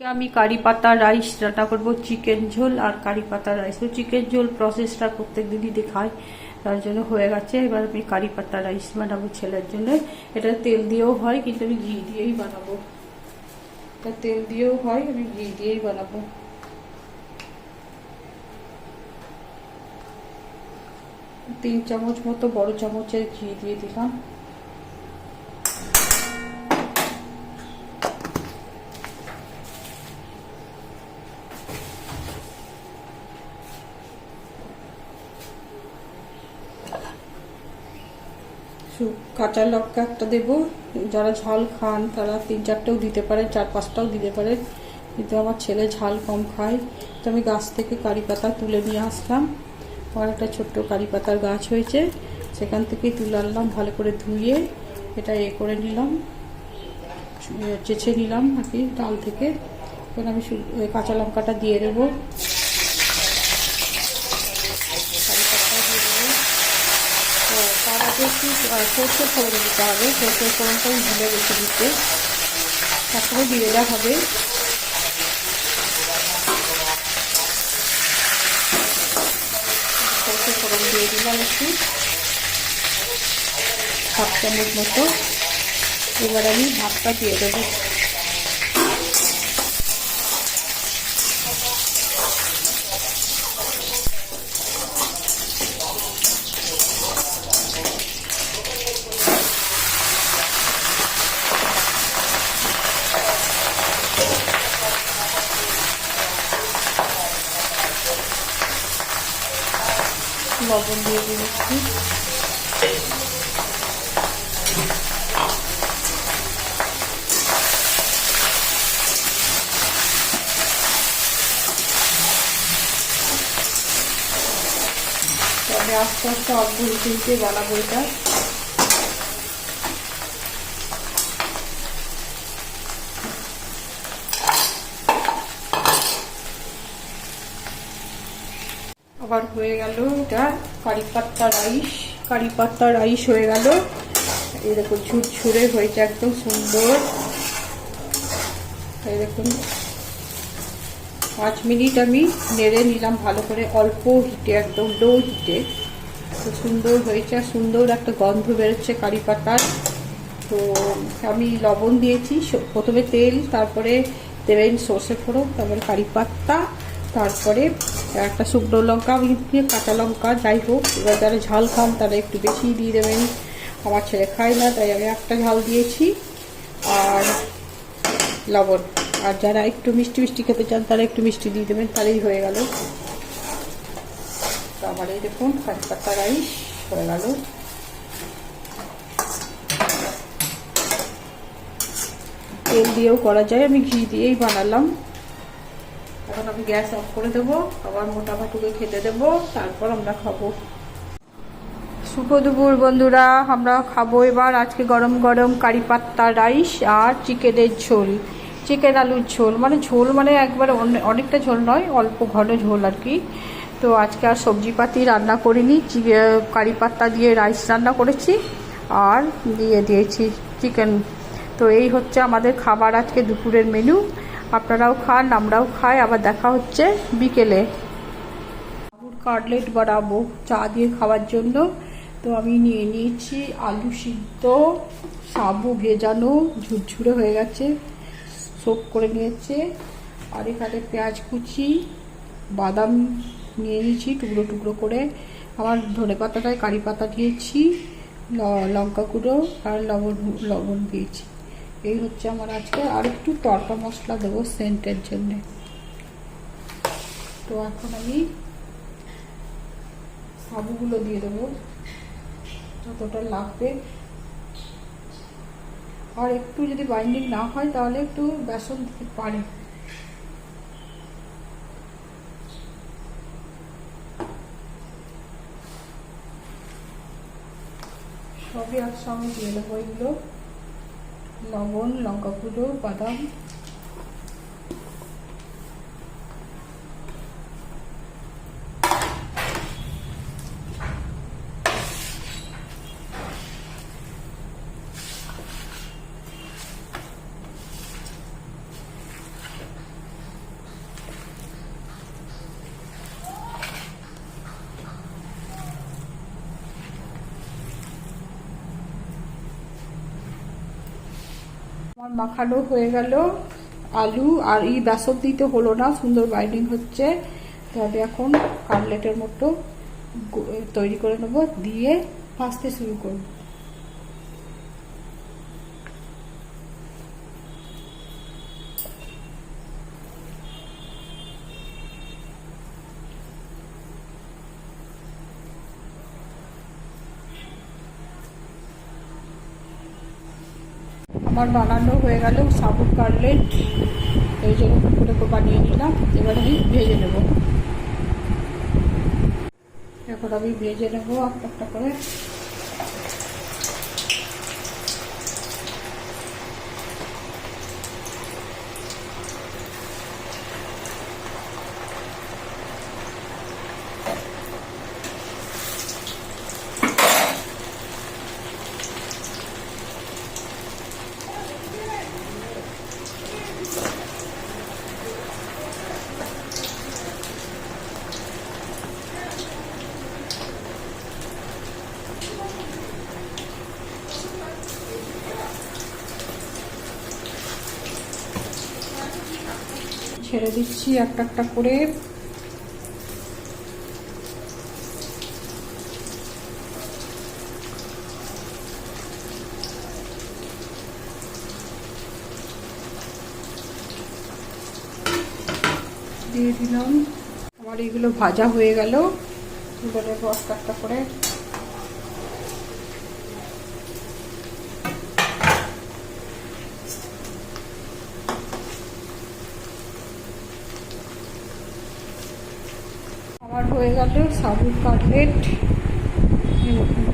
আমি কারি পাতা রাইস রান্না করব চিকেন ঝোল আর কারি পাতা রাইস তো চিকেন ঝোল প্রসেসটা প্রত্যেক দিনই দেখায় তার জন্য হয়ে গেছে। এবার আমি কারি পাতা রাইস বানাবো ছেলের জন্য। এটা তেল দিয়েও হয়, কিন্তু আমি ঘি দিয়েই বানাবো। এটা তেল দিয়েও হয়, আমি ঘি দিয়েই বানাবো। তিন চামচ মতো বড় চামচের ঘি দিয়ে দিলাম। কাঁচা লঙ্কা একটা দেবো। যারা ঝাল খান, তারা তিন চারটেও দিতে পারে, চার পাঁচটাও দিতে পারে। কিন্তু আমার ছেলে ঝাল কম খায়। তো আমি গাছ থেকে কারি পাতা তুলে নিয়ে আসলাম। আমার একটা ছোট্ট কারি পাতার গাছ হয়েছে। সেখান থেকেই তুলে আনলাম, ভালো করে ধুয়ে এটা এ করে নিলাম। চেঁচে নিলাম আর কি ডাল থেকে। এবার আমি কাঁচা লঙ্কাটা দিয়ে দেবো কারি পাতা দিয়ে দেবো তো তার আগে আহ, সর্ষে ফোড়ন দিতে হবে। সর্ষে ফোড়নটা আমি গেছি দিতে। তারপরে দিয়ে দেওয়া হবে। সর্ষে ফোড়ন দিয়ে দিলাম একটু। হাফ চামচ মতো। এবার আমি ভাতটা দিয়ে দেবো। লবণ দিয়ে দিচ্ছি তবে আস্তে আস্তে অল্প হিসেবে বানাবো এটা। আবার হয়ে গেল এটা কারি পাত্তা রাইস কারি পাত্তা রাইস হয়ে গেল। এই দেখুন, ঝুরঝুরে হয়েছে একদম সুন্দর। এই দেখুন, পাঁচ মিনিট আমি নেড়ে নিলাম ভালো করে, অল্প হিটে, একদম লো হিটে। তো সুন্দর হয়েছে, সুন্দর একটা গন্ধ বেরোচ্ছে কারি পাতার। তো আমি লবণ দিয়েছি প্রথমে তেল, তারপরে দেবেন সর্ষে ফোড়ন, তারপরে কারি পাত্তা তারপরে একটা শুকনো লঙ্কা, আমি দিয়ে কাঁচা লঙ্কা, যাই হোক, এবার যারা ঝাল খান তারা একটু বেশি দিয়ে দেবেন। আমার ছেলে খায় না, তাই আমি একটা ঝাল দিয়েছি। আর লবণ। আর যারা একটু মিষ্টি মিষ্টি খেতে চান, তারা একটু মিষ্টি দিয়ে দেবেন, তাহলেই হয়ে গেল। তো আমার এই দেখুন কারি পাতা রাইস হয়ে গেল। তেল দিয়েও করা যায়, আমি ঘি দিয়েই বানালাম। এখন আমি গ্যাস অফ করে দেবো, আবার মোটা ভাটুকে খেতে দেবো, তারপর আমরা খাব। শুভ দুপুর বন্ধুরা, আমরা খাব এবার আজকে গরম গরম কারি পাত্তা রাইস আর চিকেনের ঝোল, চিকেন আলুর ঝোল। মানে ঝোল মানে একবার অনেকটা ঝোল নয়, অল্প ঘন ঝোল আর কি। তো আজকে আর সবজিপাতি রান্না করিনি কারি পাত্তা দিয়ে রাইস রান্না করেছি আর দিয়ে দিয়েছি চিকেন। তো এই হচ্ছে আমাদের খাবার আজকে দুপুরের মেনু। আপনারাও খান, আমরাও খাই। আবার দেখা হচ্ছে বিকেলে। আলুর কাটলেট বানাবো, চা দিয়ে খাওয়ার জন্য। তো আমি নিয়ে নিয়েছি আলু সিদ্ধ সাবু ভেজানো, ঝুরঝুরে হয়ে গেছে সোপ করে নিয়েছে। আর এখানে পেঁয়াজ কুচি, বাদাম নিয়ে নিয়েছি, টুকরো টুকরো করে। আমার ধনে পাতাটায় কারি পাতা দিয়েছি লঙ্কা গুঁড়ো আর লবণ লবণ দিয়েছি। এই হচ্ছে আমার আজকে আর একটু তড়কা মশলা দেবো সেন্টের জন্যে। তো এখন আমি সাবুগুলো দিয়ে দেবো, যতটা লাগবে। আর একটু যদি বাইন্ডিং না হয়, তাহলে একটু বেসন দিতে পারে। সবই একসঙ্গে দিয়ে দেবো এগুলো। লবণ লঙ্কা গুঁড়ো বাদাম মাখানো হয়ে গেল। আলু আর এই বেসন দিতে হলো না, সুন্দর বাইন্ডিং হচ্ছে। তাহলে এখন কাটলেটের মতো তৈরি করে নেব, দিয়ে ভাজতে শুরু করব। আমার বানানো হয়ে গেল সাবুক কাটলেট। এই জন্য করে বানিয়ে নিলাম, এবার আমি ভেজে নেব। এখন আমি ভেজে নেব একটা করে। ছেড়ে দিচ্ছি একটা একটা করে। দিয়ে দিলাম। আমার এগুলো ভাজা হয়ে গেল। তুলে নেব একটা একটা করে আমার হয়ে গেল সাবুর কাটলেট এরকম